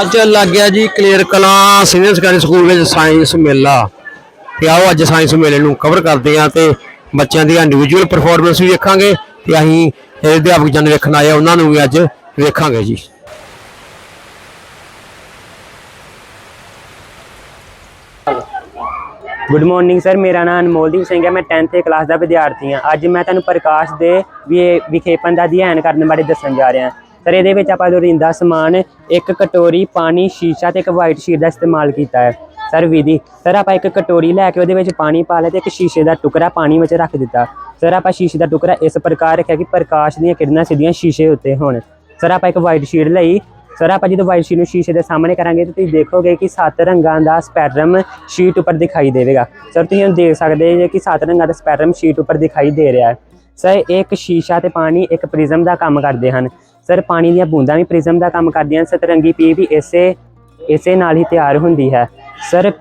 ਅੱਜ ਲੱਗ ਗਿਆ ਜੀ Kaleer Kalan senior secondary school ਵਿੱਚ ਸਾਇੰਸ ਮੇਲਾ। ਤੇ ਆਓ ਅੱਜ ਸਾਇੰਸ ਮੇਲੇ ਨੂੰ ਕਵਰ ਕਰਦੇ ਹਾਂ ਤੇ ਬੱਚਿਆਂ ਦੀ ਇੰਡੀਵਿਜੂਅਲ ਪਰਫਾਰਮੈਂਸ ਵੀ ਵੇਖਾਂਗੇ ਤੇ ਅਸੀਂ ਇਹ ਅਧਿਆਪਕ ਜਨ ਵੇਖਣ ਆਏ ਉਹਨਾਂ ਨੂੰ ਵੀ ਅੱਜ ਵੇਖਾਂਗੇ ਜੀ। ਗੁੱਡ ਮਾਰਨਿੰਗ ਸਰ ਮੇਰਾ ਨਾਮ ਅਨਮੋਲਦੀਪ ਸਿੰਘ ਹੈ, ਮੈਂ 10th ਕਲਾਸ ਦਾ ਵਿਦਿਆਰਥੀ ਹਾਂ। ਅੱਜ ਮੈਂ ਤੁਹਾਨੂੰ ਪ੍ਰਕਾਸ਼ ਦੇ ਵੀ ਵਿਖੇਪਨ ਦਾ ਅਧਿਐਨ ਕਰਨ ਬਾਰੇ ਦੱਸਣ ਜਾ ਰਿਹਾ। ਸਰ ਇਹਦੇ ਵਿੱਚ ਆਪਾਂ ਲੋੜੀਂਦਾ ਸਮਾਨ, ਇੱਕ ਕਟੋਰੀ ਪਾਣੀ, ਸ਼ੀਸ਼ਾ ਤੇ ਇੱਕ ਵਾਈਟ ਸ਼ੀਟ ਦਾ ਇਸਤੇਮਾਲ ਕੀਤਾ ਹੈ। ਸਰ ਵਿਧੀ, ਸਰ ਆਪਾਂ ਇੱਕ ਕਟੋਰੀ ਲੈ ਕੇ ਉਹਦੇ ਵਿੱਚ ਪਾਣੀ ਪਾ ਲਿਆ ਤੇ ਇੱਕ ਸ਼ੀਸ਼ੇ ਦਾ ਟੁਕੜਾ ਪਾਣੀ ਵਿੱਚ ਰੱਖ ਦਿੱਤਾ। ਸਰ ਆਪਾਂ ਸ਼ੀਸ਼ੇ ਦਾ ਟੁਕੜਾ ਇਸ ਪ੍ਰਕਾਰ ਰੱਖਿਆ ਕਿ ਪ੍ਰਕਾਸ਼ ਦੀਆਂ ਕਿਰਨਾਂ ਸਿੱਧੀਆਂ ਸ਼ੀਸ਼ੇ ਉੱਤੇ ਹੋਣ। ਸਰ ਆਪਾਂ ਇੱਕ ਵਾਈਟ ਸ਼ੀਟ ਲਈ। ਸਰ ਆਪਾਂ ਜਦੋਂ ਵਾਈਟ ਸ਼ੀਟ ਨੂੰ ਸ਼ੀਸ਼ੇ ਦੇ ਸਾਹਮਣੇ ਕਰਾਂਗੇ ਤਾਂ ਤੁਸੀਂ ਦੇਖੋਗੇ ਕਿ ਸੱਤ ਰੰਗਾਂ ਦਾ ਸਪੈਕਟਰਮ ਸ਼ੀਟ ਉੱਪਰ ਦਿਖਾਈ ਦੇਵੇਗਾ। ਸਰ ਤੁਸੀਂ ਹੁਣ ਦੇਖ ਸਕਦੇ ਜੇ ਕਿ ਸੱਤ ਰੰਗਾਂ ਦਾ ਸਪੈਕਟਰਮ ਸ਼ੀਟ ਉੱਪਰ ਦਿਖਾਈ ਦੇ ਰਿਹਾ ਹੈ। ਸਰ ਇੱਕ ਸ਼ੀਸ਼ਾ ਤੇ ਪਾਣੀ, ਇੱਕ ਪ੍ਰਿਜ਼ਮ ਦਾ ਕੰਮ ਕਰਦੇ ਹਨ। ਸਰ ਪਾਣੀ ਦੀਆਂ ਬੂੰਦਾਂ ਵੀ ਪ੍ਰਿਜ਼ਮ ਦਾ ਕੰਮ ਕਰਦੀਆਂ ਹਨ ਸਤਰੰਗੀ ਪੀ ਵੀ ਇਸੇ ਇਸੇ ਨਾਲ ਹੀ ਤਿਆਰ ਹੁੰਦੀ ਹੈ ਸਰ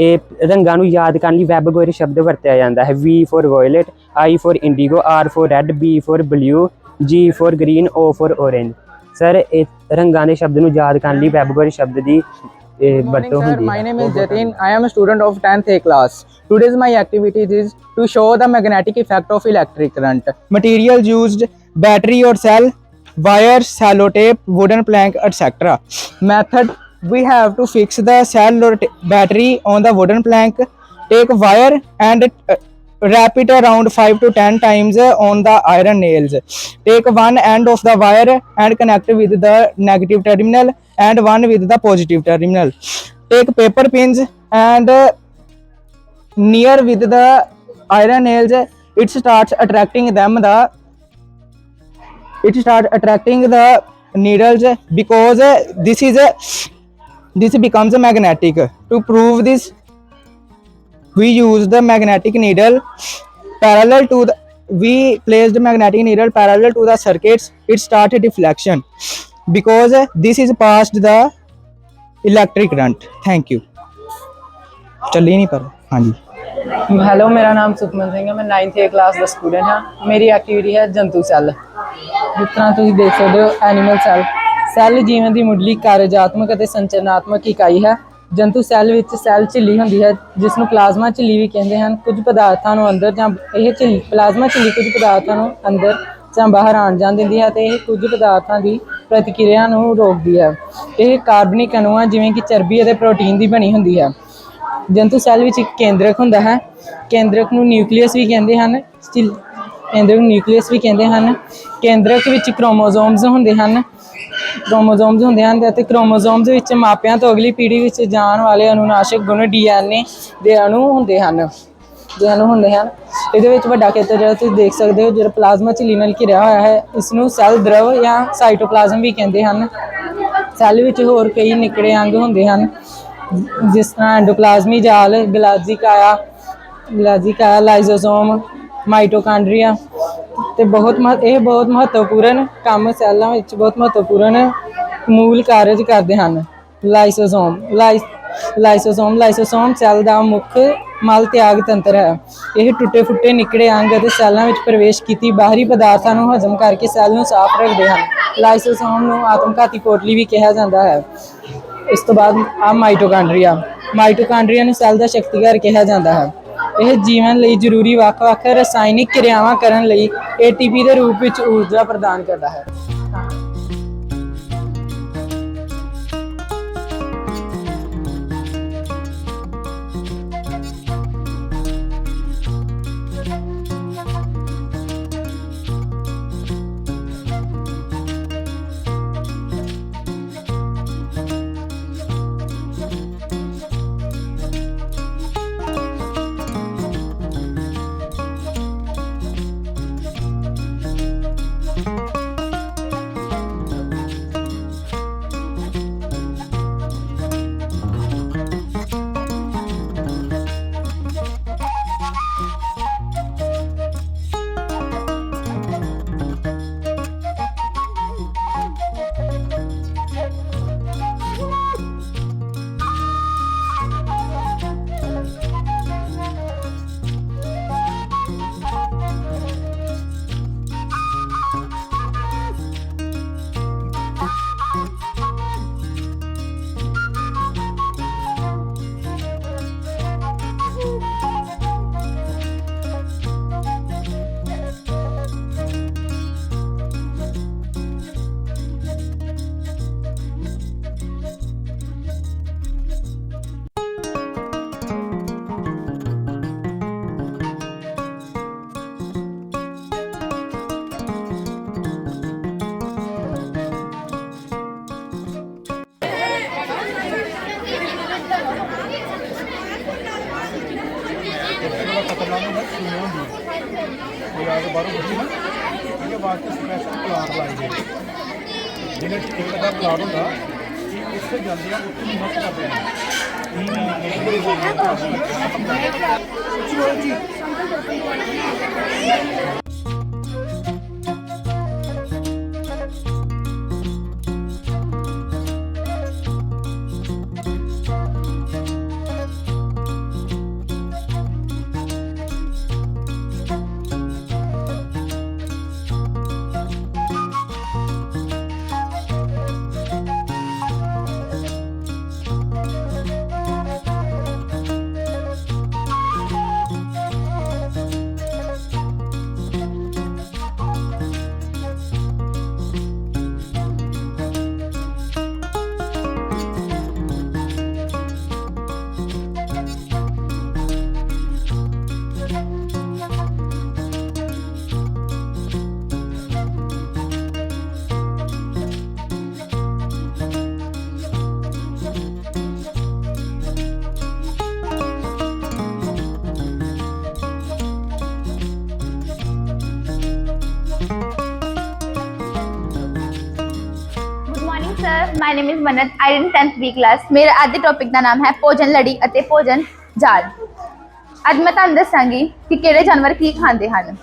ਇਹ ਰੰਗਾਂ ਨੂੰ ਯਾਦ ਕਰਨ ਲਈ ਵੈਬ ਗੋਇਰ ਸ਼ਬਦ ਵਰਤਿਆ ਜਾਂਦਾ ਹੈ V for violet I for indigo R for red B for blue G for green O for orange sir ਇਹ ਰੰਗਾਂ ਦੇ ਸ਼ਬਦ ਨੂੰ ਯਾਦ ਕਰਨ ਲਈ ਵੈਬ ਗੋਇਰ ਸ਼ਬਦ ਦੀ Good morning, sir. My name is Jatin. I am a student of 10th A class. Today's my activity is to show the magnetic effect of electric current. Material used, battery or cell, wire, sellotape, wooden plank, etc. Method we have to fix the cell or t- battery on the wooden plank. Take wire and uh, wrap it around 5 to 10 times uh, on the iron nails. Take one end of the wire and connect with the negative terminal and one with the positive terminal. Take paper pins and uh, near with the iron nails it starts attracting them the it start attracting the needles because this is a this becomes a magnetic. To prove this we use the magnetic needle parallel to the we placed magnetic needle parallel to the circuits. It started deflection because this is past the electric current. Thank you. चल ही नहीं पर हाँ जी hello ਮੇਰਾ ਨਾਮ ਸੁਖਮਨ ਸਿੰਘ ਹੈ। ਮੈਂ 9th A class the student ਹਾਂ। ਮੇਰੀ ਐਕਟੀਵਿਟੀ ਹੈ ਜੰਤੂ ਸੈੱਲ ਜਿਸ ਤਰ੍ਹਾਂ ਤੁਸੀਂ ਦੇਖ ਸਕਦੇ ਹੋ ਐਨੀਮਲ ਸੈੱਲ ਸੈੱਲ ਜੀਵਨ ਦੀ ਮੁੱਢਲੀ ਕਾਰਜਾਤਮਕ ਅਤੇ ਸੰਚਰਨਾਤਮਕ ਇਕਾਈ ਹੈ। ਜੰਤੂ ਸੈੱਲ ਵਿੱਚ ਸੈੱਲ ਝਿੱਲੀ ਹੁੰਦੀ ਹੈ ਜਿਸ ਨੂੰ ਪਲਾਜ਼ਮਾ ਝਿੱਲੀ ਵੀ ਕਹਿੰਦੇ ਹਨ। ਕੁਝ ਪਦਾਰਥਾਂ ਨੂੰ ਅੰਦਰ ਜਾਂ ਇਹ ਝਿੱਲੀ ਪਲਾਜ਼ਮਾ ਝਿੱਲੀ ਕੁਝ ਪਦਾਰਥਾਂ ਨੂੰ ਅੰਦਰ ਜਾਂ ਬਾਹਰ ਆਉਣ ਜਾਣ ਦਿੰਦੀ ਹੈ ਤੇ ਇਹ ਕੁਝ ਪਦਾਰਥਾਂ ਦੀ ਪ੍ਰਤੀਕਿਰਿਆ ਨੂੰ ਰੋਕਦੀ ਹੈ। ਇਹ ਕਾਰਬਨਿਕ ਅਣੂਆਂ ਜਿਵੇਂ ਕਿ ਚਰਬੀ ਅਤੇ ਪ੍ਰੋਟੀਨ ਦੀ ਬਣੀ ਹੁੰਦੀ ਹੈ। ਜੰਤੂ ਸੈੱਲ ਵਿੱਚ ਇੱਕ ਕੇਂਦਰਕ ਹੁੰਦਾ ਹੈ। ਕੇਂਦਰਕ ਨੂੰ ਨਿਊਕਲੀਅਸ ਵੀ ਕਹਿੰਦੇ ਹਨ, ਸਟਿਲ ਕੇਂਦਰਕ ਨੂੰ ਨਿਊਕਲੀਅਸ ਵੀ ਕਹਿੰਦੇ ਹਨ। ਕੇਂਦਰਕ ਵਿੱਚ ਕ੍ਰੋਮੋਸੋਮਸ ਹੁੰਦੇ ਹਨ। ਕ੍ਰੋਮੋਸੋਮਸ ਹੁੰਦੇ ਹਨ ਅਤੇ ਕ੍ਰੋਮੋਸੋਮਸ ਵਿੱਚ ਮਾਪਿਆਂ ਤੋਂ ਅਗਲੀ ਪੀੜ੍ਹੀ ਵਿੱਚ ਜਾਣ ਵਾਲੇ ਅਨੁਨਾਸ਼ਕ ਗੁਣ ਡੀਐਨਏ ਦੇ ਅਣੂ ਹੁੰਦੇ ਹਨ। ਦੇ ਅਣੂ ਹੁੰਦੇ ਹਨ। ਇਹਦੇ ਵਿੱਚ ਵੱਡਾ ਖੇਤਰ ਜਿਹੜਾ ਤੁਸੀਂ ਦੇਖ ਸਕਦੇ ਹੋ, ਜਿਹੜਾ ਪਲਾਜ਼ਮਾ ਝਿੱਲੀ ਨਾਲ ਘਿਰਿਆ ਹੋਇਆ ਹੈ ਇਸ ਨੂੰ ਸੈੱਲ ਦਰਵ ਜਾਂ ਸਾਈਟੋਪਲਾਜ਼ਮ ਵੀ ਕਹਿੰਦੇ ਹਨ। ਸੈੱਲ ਵਿੱਚ ਹੋਰ ਕਈ ਨਿਕੜੇ ਅੰਗ ਹੁੰਦੇ ਹਨ। ਜਿਸ ਤਰ੍ਹਾਂ ਐਂਡੋਪਲਾਜ਼ਮੀ ਜਾਲ, ਗਲਾਜ਼ੀ ਕਾਇਆ ਗਲਾਜ਼ੀ ਕਾਇਆ ਲਾਈਜ਼ੋਸੋਮ ਮਾਈਟੋਕਾਂਡਰੀਆ ਤੇ ਬਹੁਤ ਮਹ- ਇਹ ਬਹੁਤ ਮਹੱਤਵਪੂਰਨ ਕੰਮ ਸੈੱਲਾਂ ਵਿੱਚ ਬਹੁਤ ਮਹੱਤਵਪੂਰਨ ਮੂਲ ਕਾਰਜ ਕਰਦੇ ਹਨ। ਲਾਈਸੋਸੋਮ ਲਾਈਸ ਲਾਈਸੋਸੋਮ ਲਾਈਸੋਸੋਮ ਸੈੱਲ ਦਾ ਮੁੱਖ ਮਲ ਤਿਆਗ ਤੰਤਰ ਹੈ। ਇਹ ਟੁੱਟੇ ਫੁੱਟੇ ਨਿਕੜੇ ਅੰਗ ਅਤੇ ਸੈੱਲਾਂ ਵਿੱਚ ਪ੍ਰਵੇਸ਼ ਕੀਤੀ ਬਾਹਰੀ ਪਦਾਰਥਾਂ ਨੂੰ ਹਜ਼ਮ ਕਰਕੇ ਸੈੱਲ ਨੂੰ ਸਾਫ਼ ਰੱਖਦੇ ਹਨ। ਲਾਈਸੋਸੋਮ ਨੂੰ ਆਤਮਘਾਤੀ ਕੋਟਲੀ ਵੀ ਕਿਹਾ ਜਾਂਦਾ ਹੈ। ਇਸ ਤੋਂ ਬਾਅਦ ਆ ਮਾਈਟੋਕਾਂਡਰੀਆ। ਮਾਈਟੋਕਾਂਡਰੀਆ ਨੂੰ ਸੈੱਲ ਦਾ ਸ਼ਕਤੀਘਰ ਕਿਹਾ ਜਾਂਦਾ ਹੈ। ਇਹ ਜੀਵਨ ਲਈ ਜ਼ਰੂਰੀ ਵੱਖ-ਵੱਖ ਰਸਾਇਣਿਕ ਕਿਰਿਆਵਾਂ ਕਰਨ ਲਈ ATP ਦੇ ਰੂਪ ਵਿੱਚ ਊਰਜਾ ਪ੍ਰਦਾਨ ਕਰਦਾ ਹੈ। ਨੂੰ ਨਾ ਸੁਣਿਆ ਹੁੰਦੀ ਹੈ ਕੋਈ ਆ ਕੇ ਬਾਹਰੋਂ ਬੱਚੇ ਨਾ ਇਹਦੇ ਵਾਸਤੇ ਸਪੈਸ਼ਲ ਪਲਾਟ ਲਾਏ ਗਏ ਨੇ। ਜਿਹਨੇ ਟਿਕਟ ਦਾ ਪਲਾਟ ਹੁੰਦਾ ਇਹ ਇੱਥੇ ਜਾਂਦੇ ਆ ਉੱਥੇ ਨੂੰ। ਮੱਤ ਕਰਦੇ ਆ good morning sir my name is Mannat 10th B class ਮੇਰਾ ਅੱਜ ਦੇ ਟੌਪਿਕ ਦਾ ਨਾਮ ਹੈ ਭੋਜਨ ਲੜੀ ਅਤੇ ਭੋਜਨ ਜਾਲ ਅੱਜ ਮੈਂ ਤੁਹਾਨੂੰ ਦੱਸਾਂਗੀ ਕਿ ਕਿਹੜੇ ਜਾਨਵਰ ਕੀ ਖਾਂਦੇ ਹਨ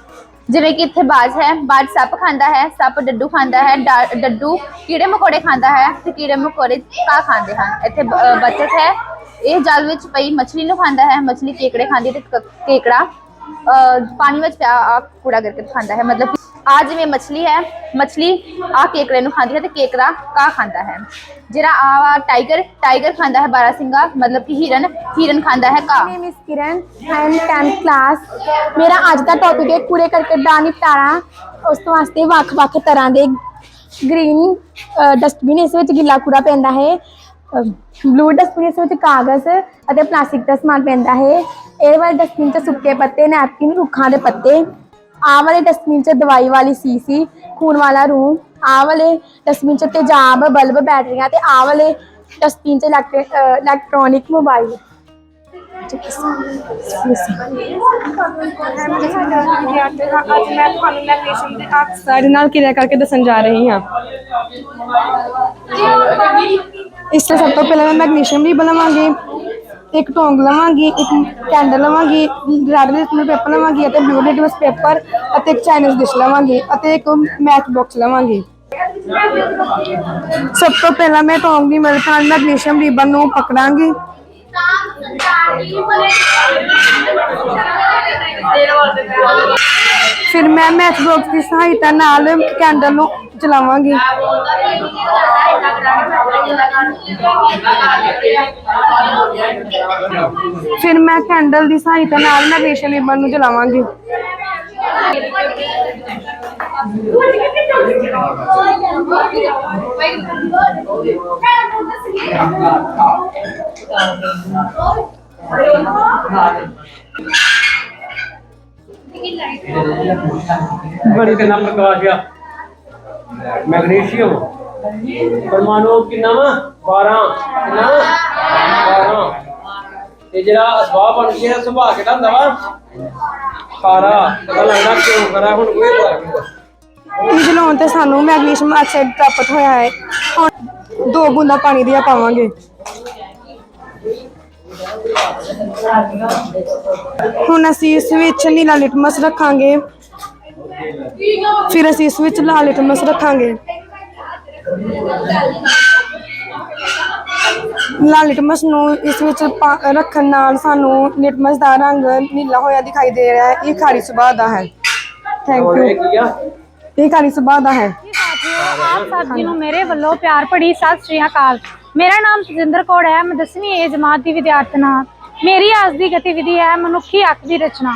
ਜਿਵੇਂ ਕਿ ਇੱਥੇ ਬਾਜ ਹੈ ਬਾਜ ਸੱਪ ਖਾਂਦਾ ਹੈ ਸੱਪ ਡੱਡੂ ਖਾਂਦਾ ਹੈ ਡਾ- ਡੱਡੂ ਕੀੜੇ ਮਕੌੜੇ ਖਾਂਦਾ ਹੈ ਤੇ ਕੀੜੇ ਮਕੌੜੇ ਕਾ ਖਾਂਦੇ ਹਨ ਇੱਥੇ ਬ- ਅ, ਬੱਤਖ ਹੈ ਇਹ ਜਾਲ ਵਿੱਚ ਪਈ ਮੱਛਲੀ ਨੂੰ ਖਾਂਦਾ ਹੈ ਮੱਛਲੀ ਕੇਕੜੇ ਖਾਂਦੀ ਹੈ ਤੇ ਕ- ਕੇਕੜਾ ਅ, ਪਾਣੀ ਵਿੱਚ ਪਿਆ ਆ ਕੂੜਾ ਕਰਕਟ ਖਾਂਦਾ ਹੈ ਮਤਲਬ ਆ ਜਿਵੇਂ ਮੱਛਲੀ ਹੈ, ਮੱਛਲੀ ਆ ਕੇਕੜੇ ਨੂੰ ਖਾਂਦੀ ਹੈ ਤੇ ਕੇਕੜਾ ਕਾ ਖਾਂਦਾ ਹੈ ਜਿਹੜਾ ਆ ਟਾਈਗਰ ਟਾਈਗਰ ਖਾਂਦਾ ਹੈ ਬਾਰਾਸਿੰਗਾ ਮਤਲਬ ਕਿ ਹਿਰਨ ਹਿਰਨ ਖਾਂਦਾ ਹੈ ਕਾ name is Kiran. I am 10th class. ਮੇਰਾ ਅੱਜ ਦਾ ਟੌਪਿਕ ਹੈ ਕੂੜੇ ਕਰਕਟ ਦਾ ਨਿਪਟਾਰਾ ਉਸ ਤੋਂ ਵਾਸਤੇ ਵੱਖ-ਵੱਖ ਤਰ੍ਹਾਂ ਦੇ ਗ੍ਰੀਨ ਡਸਟਬਿਨ ਇਸ ਵਿੱਚ ਗਿੱਲਾ ਕੂੜਾ ਪੈਂਦਾ ਹੈ ਬਲੂ ਡਸਟਬਿਨ ਇਸ ਵਿੱਚ ਕਾਗਜ਼ ਅਤੇ ਪਲਾਸਟਿਕ ਦਾ ਸਮਾਨ ਪੈਂਦਾ ਹੈ ਇਹ ਵਾਲੇ ਡਸਟਬਿਨ 'ਚ ਸੁੱਕੇ ਪੱਤੇ ਨੈਪਕਿਨ ਰੁੱਖਾਂ ਦੇ ਪੱਤੇ ਆਹ ਵਾਲੇ ਡਸਟਬਿਨ 'ਚ ਦਵਾਈ ਵਾਲੀ ਸੀਸੀ ਖੂਨ ਵਾਲਾ ਰੂਮ ਆਹ ਵਾਲੇ ਡਸਟਬਿਨ 'ਚ ਤੇਜ਼ਾਬ ਬਲਬ, ਬੈਟਰੀਆਂ ਤੇ ਆਹ ਵਾਲੇ ਡਸਟਬਿਨ 'ਚ ਇਲੈਕਟ੍ਰੋਨਿਕ ਮੋਬਾਈਲ ਅੱਜ ਨਾਲ ਕਿਰਿਆ ਕਰਕੇ ਦੱਸਣ ਜਾ ਰਹੀ ਹਾਂ। ਇਸ ਲਈ ਸਭ ਤੋਂ ਪਹਿਲਾਂ ਮੈਂ ਮੈਗਨੀਸ਼ੀਅਮ ਦੀ ਬਣਾਵਾਂਗੀ। ਇੱਕ ਟੋਂਗ ਲਵਾਂਗੀ, ਇੱਕ ਕੈਂਡਲ ਲਵਾਂਗੀ ਰੈਡ ਲਿਟਮਸ ਪੇਪਰ ਲਵਾਂਗੀ ਅਤੇ ਬਲੂ ਲਿਟਮਸ ਪੇਪਰ ਅਤੇ ਇੱਕ ਚਾਈਨੀਜ਼ ਡਿਸ਼ ਲਵਾਂਗੀ ਅਤੇ ਇੱਕ ਮੈਥ ਬਾਕਸ ਲਵਾਂਗੀ। ਸਭ ਤੋਂ ਪਹਿਲਾਂ ਮੈਂ ਟੋਂਗ ਦੀ ਮਦਦ ਨਾਲ ਮੈਗਨੀਸ਼ੀਅਮ ਰਿਬਨ ਨੂੰ ਪਕੜਾਂਗੀ। ਫਿਰ ਮੈਂ ਮੈਚ ਬਾਕਸ ਦੀ ਸਹਾਇਤਾ ਨਾਲ ਕੈਂਡਲ ਨੂੰ ਜਲਾਵਾਂਗੀ। ਫਿਰ ਮੈਂ ਕੈਂਡਲ ਦੀ ਸਹਾਇਤਾ ਨਾਲ ਮੈਗਨੀਸ਼ੀਅਮ ਰਿਬਨ ਨੂੰ ਜਲਾਵਾਂਗੀ। ਬੜੀ ਕਿੰਨਾ ਪ੍ਰਕਾਸ਼ ਆ ਮੈਗਨੀਸ਼ੀਅਮ ਪਰਮਾਣੂ ਕਿੰਨਾ ਵਾ 12 ਕਿੰਨਾ ਵਾ 12 ਤੇ ਜਿਹੜਾ ਅਸਬਾਬ ਬਣ ਗਿਆ ਸੁਭਾਅ ਕਿਹੜਾ ਹੁੰਦਾ ਵਾ ਖਾਰਾ, ਪਤਾ ਲੱਗਦਾ ਕਿਉਂ ਖਰਾ, ਹੁਣ ਕੋਈ ਪਤਾ ਜਲਾਉਣ ਤੇ ਸਾਨੂੰ ਮੈਗਨੀਸ਼ੀਅਮ ਆਕਸਾਈਡ ਪ੍ਰਾਪਤ ਹੋਇਆ ਹੈ। ਹੁਣ ਦੋ ਬੂੰਦਾਂ ਪਾਣੀ ਦੀਆਂ ਪਾਵਾਂਗੇ। ਹੁਣ ਅਸੀਂ ਇਸ ਵਿੱਚ ਨੀਲਾ ਲਿਟਮਸ ਰੱਖਾਂਗੇ। ਫਿਰ ਅਸੀਂ ਇਸ ਵਿੱਚ ਲਾਲ ਲਿਟਮਸ ਰੱਖਾਂਗੇ। ਲਾਲ ਲਿਟਮਸ ਨੂੰ ਇਸ ਵਿੱਚ ਰੱਖਣ ਨਾਲ ਸਾਨੂੰ ਲਿਟਮਸ ਦਾ ਰੰਗ ਨੀਲਾ ਹੋਇਆ ਦਿਖਾਈ ਦੇ ਰਿਹਾ ਹੈ। ਇਹ ਖਾਰੀ ਸੁਭਾਅ ਦਾ ਹੈ। ਥੈਂਕ ਯੂ ਇਹ ਖਾਰੀ ਸੁਭਾਅ ਦਾ ਹੈ। ਆਪ ਸਭ ਜੀ ਨੂੰ ਮੇਰੇ ਵੱਲੋਂ ਪਿਆਰ ਭਰੀ ਸਤਿ ਸ਼੍ਰੀ ਅਕਾਲ। ਮੇਰਾ ਨਾਮ ਸੁਜਿੰਦਰ ਕੌਰ ਹੈ। ਮੈਂ 10ਵੀਂ ਏ ਜਮਾਤ ਦੀ ਵਿਦਿਆਰਥਣ ਹਾਂ। ਮੇਰੀ ਅੱਜ ਦੀ ਗਤੀਵਿਧੀ ਹੈ ਮਨੁੱਖੀ ਅੱਖ ਦੀ ਰਚਨਾ।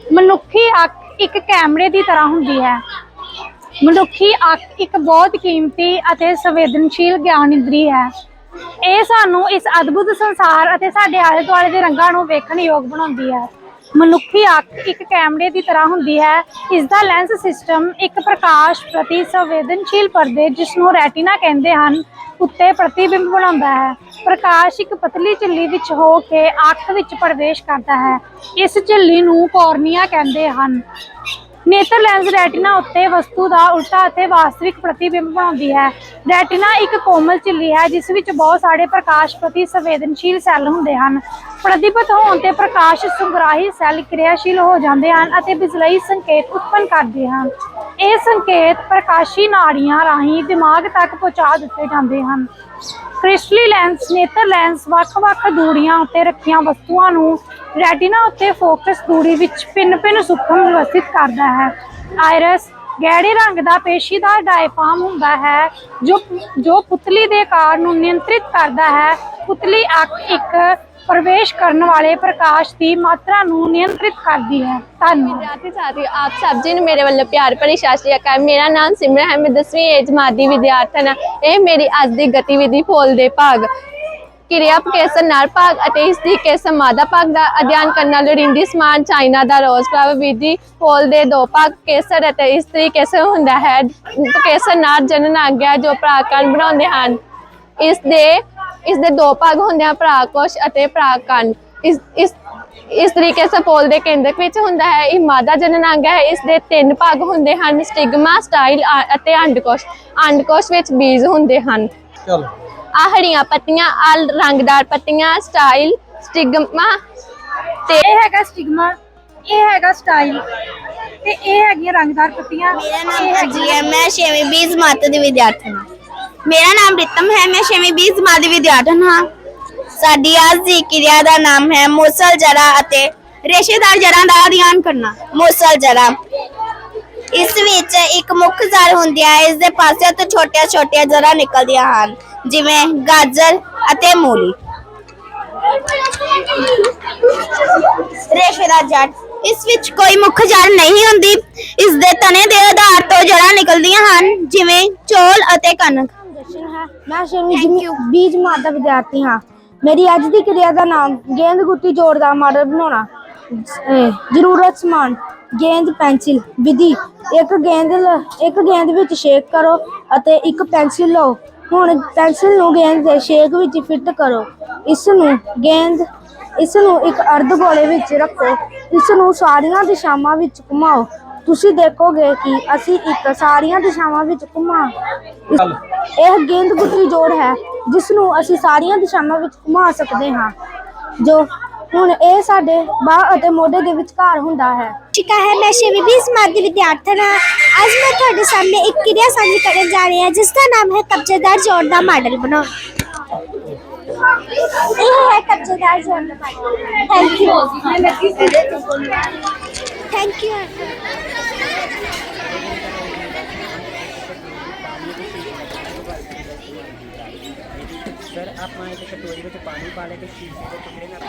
ਮਨੁੱਖੀ ਅੱਖ ਇੱਕ ਕੈਮਰੇ ਦੀ ਤਰ੍ਹਾਂ ਹੁੰਦੀ ਹੈ। ਮਨੁੱਖੀ ਅੱਖ ਇੱਕ ਬਹੁਤ ਕੀਮਤੀ ਅਤੇ ਸੰਵੇਦਨਸ਼ੀਲ ਗਿਆਨ ਇੰਦਰੀ ਹੈ। ਇਹ ਸਾਨੂੰ ਇਸ ਅਦਭੁਤ ਸੰਸਾਰ ਅਤੇ ਸਾਡੇ ਆਲੇ ਦੁਆਲੇ ਦੇ ਰੰਗਾਂ ਨੂੰ ਵੇਖਣ ਯੋਗ ਬਣਾਉਂਦੀ ਹੈ। ਮਨੁੱਖੀ ਅੱਖ ਇੱਕ ਕੈਮਰੇ ਦੀ ਤਰ੍ਹਾਂ ਹੁੰਦੀ ਹੈ। ਇਸ ਦਾ ਲੈਂਸ ਸਿਸਟਮ ਇੱਕ ਪ੍ਰਕਾਸ਼ ਪ੍ਰਤੀ ਸੰਵੇਦਨਸ਼ੀਲ ਪਰਦੇ ਜਿਸ ਨੂੰ ਰੈਟੀਨਾ ਕਹਿੰਦੇ ਹਨ, ਉੱਤੇ ਪ੍ਰਤੀਬਿੰਬ ਬਣਾਉਂਦਾ ਹੈ। ਪ੍ਰਕਾਸ਼ ਇੱਕ ਪਤਲੀ ਝਿੱਲੀ ਵਿੱਚ ਹੋ ਕੇ ਅੱਖ ਵਿੱਚ ਪ੍ਰਵੇਸ਼ ਕਰਦਾ ਹੈ। ਇਸ ਝਿੱਲੀ ਨੂੰ ਕੋਰਨੀਆ ਕਹਿੰਦੇ ਹਨ। ਨੇਤਰ ਲੈਂਸ ਰੈਟਿਨਾ ਉੱਤੇ ਵਸਤੂ ਦਾ ਉਲਟਾ ਅਤੇ ਵਾਸਤਵਿਕ ਪ੍ਰਤੀਬਿੰਬ ਬਣਾਉਂਦੀ ਹੈ। ਰੈਟਿਨਾ ਇੱਕ ਕੋਮਲ ਝਿੱਲੀ ਹੈ, ਜਿਸ ਵਿੱਚ ਬਹੁਤ ਸਾਰੇ ਪ੍ਰਕਾਸ਼ ਪ੍ਰਤੀ ਸੰਵੇਦਨਸ਼ੀਲ ਸੈੱਲ ਹੁੰਦੇ ਹਨ। ਪ੍ਰਤੀਬਿੰਬ ਹੋਣ ਤੇ ਪ੍ਰਕਾਸ਼ ਸੰਗ੍ਰਾਹੀ ਸੈੱਲ ਕਿਰਿਆਸ਼ੀਲ ਹੋ ਜਾਂਦੇ ਹਨ ਅਤੇ ਬਿਜਲਈ ਸੰਕੇਤ ਉਤਪੰਨ ਕਰਦੇ ਹਨ। ਇਹ ਸੰਕੇਤ ਪ੍ਰਕਾਸ਼ੀ ਨਾੜੀਆਂ ਰਾਹੀਂ ਦਿਮਾਗ ਤੱਕ ਪਹੁੰਚਾ ਦਿੱਤੇ ਜਾਂਦੇ ਹਨ। ਕ੍ਰਿਸਟਲੀ ਲੈਂਸ, ਨੇਤਰ ਲੈਂਸ ਵੱਖ-ਵੱਖ ਦੂਰੀਆਂ ਉੱਤੇ ਰੱਖੀਆਂ ਵਸਤੂਆਂ ਨੂੰ ਰੈਟਿਨਾ ਉੱਤੇ ਫੋਕਸ ਦੂਰੀ ਵਿੱਚ ਪਿੰਨ-ਪਿੰਨ ਸੂਖਮ ਵਿਵਸਥਿਤ ਕਰਦਾ ਹੈ। ਆਇਰਸ ਗਹਿਰੇ ਰੰਗ ਦਾ ਪੇਸ਼ੀਦਾਰ ਡਾਇਫਾਰਮ ਹੁੰਦਾ ਹੈ, ਜੋ ਜੋ ਪੁਤਲੀ ਦੇ ਆਕਾਰ ਨੂੰ ਨਿਯੰਤਰਿਤ ਕਰਦਾ ਹੈ। ਪੁਤਲੀ ਅੱਖ ਇੱਕ ਪ੍ਰਵੇਸ਼ ਕਰਨ ਵਾਲੇ ਪ੍ਰਕਾਸ਼ ਦੀ ਮਾਤਰਾ ਨੂੰ ਨਿਯੰਤਰਿਤ ਕਰਦੀ ਹੈ। ਧੰਨਵਾਦ। ਵਿਦਿਆਰਥੀ ਸਾਥੀਓ ਆਪ ਸਭ ਜੀ ਨੂੰ ਮੇਰੇ ਵੱਲੋਂ ਪਿਆਰ ਭਰੀ ਸਤਿ ਸ਼੍ਰੀ ਅਕਾਲ। ਮੇਰਾ ਨਾਮ ਸਿਮਰਨ ਹੈ, ਮੈਂ 10ਵੀਂ ਏ ਜਮਾਤ ਦੀ ਵਿਦਿਆਰਥਣ ਹਾਂ। ਇਹ ਮੇਰੀ ਅੱਜ ਦੀ ਗਤੀਵਿਧੀ ਭਾਗ। ਕਿਰਿਆ ਕੇਸਰ ਨਰ ਭਾਗ ਅਤੇ ਇਸ ਦੀ ਕੇਸਰ ਮਾਦਾ ਭਾਗ ਦਾ ਅਧਿਐਨ ਕਰਨਾ ਲੋੜੀਂਦੀ ਸਮਾਨ ਚਾਈਨਾ ਦਾ ਰੋਜ਼ ਫਲਾਵਰ ਵਿਧੀ ਫੋਲ ਦੇ ਦੋ ਭਾਗ, ਕੇਸਰ ਅਤੇ ਇਸਤਰੀ ਕੇਸਰ ਹੁੰਦਾ ਹੈ। ਕੇਸਰ ਨਾਲ ਜਨਨ ਆਗਿਆ ਜੋ ਪ੍ਰਾਕਰਨ ਬਣਾਉਂਦੇ ਹਨ। ਇਸ ਦੇ ਇਸ ਦੇ ਦੋ ਭਾਗ ਹੁੰਦੇ ਹਨ ਪ੍ਰਾਕੋਸ਼ ਅਤੇ ਪ੍ਰਾਕਨ ਇਸ ਇਸ ਇਸ ਤਰੀਕੇ ਸੇ ਫੋਲ ਦੇ ਕੇਂਦਰ ਵਿੱਚ ਹੁੰਦਾ ਹੈ। ਇਹ ਮਾਦਾ ਜਨਨ ਅੰਗ ਹੈ। ਇਸ ਦੇ ਤਿੰਨ ਭਾਗ ਹੁੰਦੇ ਹਨ ਸਟਿਗਮਾ ਸਟਾਈਲ ਆ- ਅਤੇ ਅੰਡਕੋਸ਼। ਅੰਡਕੋਸ਼ ਵਿੱਚ ਬੀਜ ਹੁੰਦੇ ਹਨ। ਚਲੋ। ਆ ਹਰੀਆਂ ਪੱਤੀਆਂ ਆ ਰੰਗਦਾਰ ਪੱਤੀਆਂ ਸਟਾਈਲ ਸਟਿਗਮਾ ਤੇ ਇਹ ਹੈਗਾ ਸਟਿਗਮਾ ਇਹ ਹੈਗਾ ਸਟਾਈਲ। ਤੇ ਇਹ ਹੈਗੀਆਂ ਰੰਗਦਾਰ ਪੱਤੀਆਂ। ਮੇਰਾ ਨਾਮ ਹੈ। ਮੈਂ 6ਵੀਂ ਬੀ ਜਮਾਤ ਦੀ ਵਿਦਿਆਰਥਣ ਹਾਂ। ਮੇਰਾ ਨਾਮ ਰਿਤਮ ਹੈ, ਮੈਂ ਛੇਵੀਂ ਬੀ ਜਮਾਤ ਦੀ ਵਿਦਿਆਰਥਣ ਹਾਂ। ਸਾਡੀ ਅੱਜ ਦੀ ਕਿਰਿਆ ਦਾ ਨਾਮ ਹੈ ਮੋਸਲ ਜਰਾ ਅਤੇ ਰੇਸ਼ੇਦਾਰ ਜੜਾਂ ਦਾ ਅਧਿਐਨ ਕਰਨਾ, ਮੋਸਲ ਜਰਾ ਇਸ ਵਿੱਚ ਇੱਕ ਮੁੱਖ ਜੜ ਹੁੰਦੀ ਹੈ ਇਸ ਦੇ ਪਾਸੇ ਤੋਂ ਛੋਟੀਆਂ ਛੋਟੀਆਂ ਜੜਾਂ ਨਿਕਲਦੀਆਂ ਹਨ, ਜਿਵੇਂ ਗਾਜਰ ਅਤੇ ਮੂਲੀ। ਰੇਸ਼ੇਦਾਰ ਜੜ ਇਸ ਵਿੱਚ ਕੋਈ ਮੁੱਖ ਜੜ ਨਹੀਂ ਹੁੰਦੀ, ਇਸ ਦੇ ਤਣੇ ਦੇ ਆਧਾਰ ਤੋਂ ਜੜਾਂ ਨਿਕਲਦੀਆਂ ਹਨ, ਜਿਵੇਂ ਚੋਲ ਅਤੇ ਕਣਕ। ਦਰਸ਼ਨ ਹੈ। ਮੈਂ ਛੇਵੀਂ ਬੀਜ ਮਾਤ ਦਾ ਵਿਦਿਆਰਥੀ ਹਾਂ। ਮੇਰੀ ਅੱਜ ਦੀ ਕਿਰਿਆ ਦਾ ਨਾਮ ਗੇਂਦ ਗੁੱਟੀ ਜੋੜ ਦਾ ਮਾਡਲ ਬਣਾਉਣਾ। ਜ਼ਰੂਰਤ ਸਮਾਨ ਗੇਂਦ ਪੈਨਸਿਲ ਵਿਧੀ ਇੱਕ ਗੇਂਦ ਇੱਕ ਗੇਂਦ ਵਿੱਚ ਸ਼ੇਕ ਕਰੋ ਅਤੇ ਇੱਕ ਪੈਨਸਿਲ ਲਓ। ਹੁਣ ਪੈਨਸਿਲ ਨੂੰ ਗੇਂਦ ਦੇ ਸ਼ੇਕ ਵਿੱਚ ਫਿੱਟ ਕਰੋ। ਇਸ ਨੂੰ ਗੇਂਦ ਇਸ ਨੂੰ ਇੱਕ ਅਰਧ ਗੋਲੇ ਵਿੱਚ ਰੱਖੋ। ਇਸ ਨੂੰ ਸਾਰੀਆਂ ਦਿਸ਼ਾਵਾਂ ਵਿੱਚ ਘੁਮਾਓ। ਤੁਸੀਂ ਦੇਖੋਗੇ ਕਿ ਅਸੀਂ ਇੱਕ ਸਾਰੀਆਂ ਦਿਸ਼ਾਵਾਂ ਵਿੱਚ ਘੁਮਾ। ਇਹ ਗੇਂਦ ਗੁੱਟੀ ਜੋੜ ਹੈ ਜਿਸ ਨੂੰ ਅਸੀਂ ਸਾਰੀਆਂ ਦਿਸ਼ਾਵਾਂ ਵਿੱਚ ਘੁਮਾ ਸਕਦੇ ਹਾਂ। ਜੋ ਹੁਣ ਇਹ ਸਾਡੇ ਬਾਹ ਅਤੇ ਮੋਢੇ ਦੇ ਵਿਚਕਾਰ ਹੁੰਦਾ ਹੈ। ਠੀਕ ਹੈ ਮੈਂ ਬੀ ਜਮਾਤ ਦੀ ਵਿਦਿਆਰਥਣ ਹਾਂ। ਅੱਜ ਮੈਂ ਤੁਹਾਡੇ ਸਾਹਮਣੇ ਇੱਕ ਕਿਰਿਆ ਸਾਂਝੀ ਕਰਨ ਜਾ ਰਹੀ ਹਾਂ ਜਿਸ ਦਾ ਨਾਮ ਹੈ ਕਬਜ਼ੇਦਾਰ ਜੋੜ ਦਾ ਮਾਡਲ ਬਣਾਉਣਾ। ਇਹ ਹੈ ਕਬਜ਼ੇਦਾਰ ਜੋੜ ਦਾ model. Thank you thank you sir ਆਪਾਂ ਇੱਕ ਕਟੋਰੀ ਵਿੱਚ ਪਾਣੀ ਪਾ ਲੈ ਕੇ ਸ਼ੀਸ਼ੇ ਦੇ ਟੁਕੜੇ ਨਾਲ